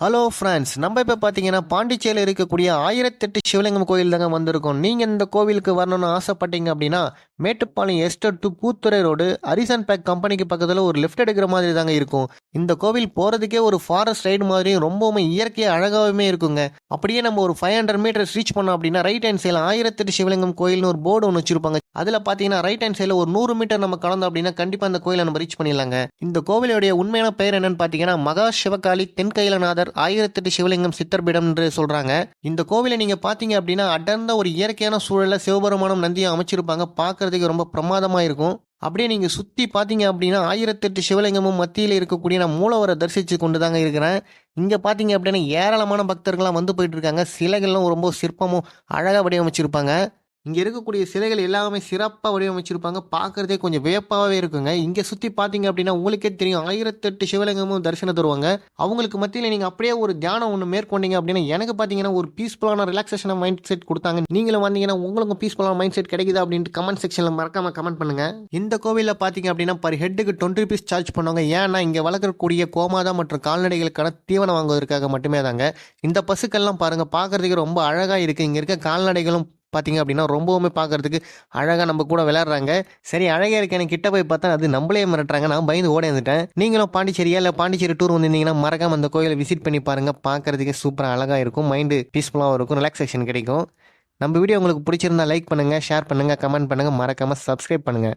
Hello friends நம்ம இப்போ பார்த்தீங்கன்னா பாண்டிச்சேரியில் இருக்கக்கூடிய ஆயிரத்தெட்டு சிவலிங்கம் கோயில் தாங்க வந்திருக்கோம். நீங்கள் இந்த கோவிலுக்கு வரணும்னு ஆசைப்பட்டீங்க அப்படின்னா Mettupalayam estate to Poothurai road அரிசன் பேக் கம்பெனிக்கு பக்கத்தில் ஒரு லிஃப்ட் எடுக்கிற மாதிரி தாங்க இருக்கும். இந்த கோவில் போகிறதுக்கே ஒரு ஃபாரஸ்ட் ரைடு மாதிரியும் ரொம்பவுமே இயற்கையாக அழகாகவுமே இருக்குங்க. அப்படியே நம்ம ஒரு ஃபைவ் ஹண்ட்ரட் மீட்டர்ஸ் ரீச் பண்ணோம் அப்படின்னா ரைட் ஹேண்ட் சைடில் ஆயிரத்தெட்டு சிவலிங்கம் கோயில்னு ஒரு போர்டு ஒன்று வச்சிருப்பாங்க. அதில் பார்த்தீங்கன்னா ரைட் ஹேண்ட் சைடில் ஒரு நூறு மீட்டர் நம்ம கலந்தோம் அப்படின்னா கண்டிப்பாக அந்த கோயிலை நம்ம ரீச் பண்ணிடலாங்க. இந்த கோவிலுடைய உண்மையான பெயர் என்னன்னு பார்த்தீங்கன்னா மகா சிவகாளி தென்கைலநாதர் ஆயிரத்தெட்டு சிவலிங்கம் சித்தர்பீடம் என்று சொல்கிறாங்க இந்த கோவிலை நீங்கள் பார்த்தீங்க அப்படின்னா அடர்ந்த ஒரு இயற்கையான சூழலில் சிவபெருமானம் நந்தியும் அமைச்சிருப்பாங்க. பார்க்கிறதுக்கு ரொம்ப பிரமாதமாக இருக்கும். அப்படியே நீங்கள் சுற்றி பார்த்தீங்க அப்படின்னா ஆயிரத்தெட்டு சிவலிங்கமும் மத்தியில் இருக்கக்கூடிய நான் மூலவரை தரிசித்து கொண்டு தாங்க இருக்கிறேன். இங்கே பார்த்தீங்க அப்படின்னா ஏராளமான பக்தர்கள்லாம் வந்து போயிட்டு இருக்காங்க. சிலைகள்லாம் ரொம்ப சிற்பமும் அழகாக வடிவமைச்சிருப்பாங்க. இங்கே இருக்கக்கூடிய சிலைகள் எல்லாமே சிறப்பாக வடிவமைச்சிருப்பாங்க. பார்க்குறதே கொஞ்சம் வியப்பாகவே இருக்குங்க. இங்கே சுற்றி பார்த்தீங்க அப்படின்னா உங்களுக்கே தெரியும். ஆயிரத்தெட்டு சிவலிங்கமும் தரிசனம் தருவாங்க. அவங்களுக்கு மத்தியில் நீங்கள் அப்படியே ஒரு தியானம் ஒன்று மேற்கொண்டீங்க அப்படின்னா எனக்கு பார்த்தீங்கன்னா ஒரு பீஸ்ஃபுல்லான ரிலாக்ஸேஷன் மைண்ட் செட் கொடுத்தாங்க. நீங்களும் வந்தீங்கன்னா உங்களுக்கு பீஸ்ஃபுல்லான மைண்ட் செட் கிடைக்குது அப்படின்ட்டு கமெண்ட் செக்ஷனில் மறக்காம கமெண்ட் பண்ணுங்க. இந்த கோவிலில் பார்த்தீங்க அப்படின்னா பர் ஹெட்டுக்கு டுவெண்ட்டி ருபீஸ் சார்ஜ் பண்ணுவாங்க. ஏன்னா இங்கே வளர்க்கக்கூடிய கோமாதா மற்றும் கால்நடைகளுக்கான தீவனம் வாங்குவதற்காக மட்டுமே தாங்க இந்த பசுக்கள்லாம் பாருங்கள் பார்க்குறதுக்கு ரொம்ப அழகாக இருக்குது இங்கே இருக்க கால்நடைகளும் பார்த்தீங்க அப்படின்னா ரொம்பவுமே பார்க்கறதுக்கு அழகாக நம்ம கூட விளையாடுறாங்க. சரி அழகாக இருக்க கிட்ட போய் பார்த்தா அது நம்மளே மிரட்டுறாங்க. நான் பயந்து ஓடே வந்துட்டேன். நீங்களும் பாண்டிச்சேரியா இல்லை பாண்டிச்சேரி டூர் வந்திருந்தீங்கன்னா மறக்காம அந்த கோயிலை விசிட் பண்ணி பாருங்கள் பார்க்கறதுக்கு சூப்பராக அழகாக இருக்கும். மைண்டு பீஸ்ஃபுல்லாகவும் இருக்கும். ரிலாக்ஸேஷன் கிடைக்கும். நம்ம வீடியோ உங்களுக்கு பிடிச்சிருந்தா லைக் பண்ணுங்கள் ஷேர் பண்ணுங்கள் கமெண்ட் பண்ணுங்கள் மறக்காமல் சப்ஸ்கிரைப் பண்ணுங்கள்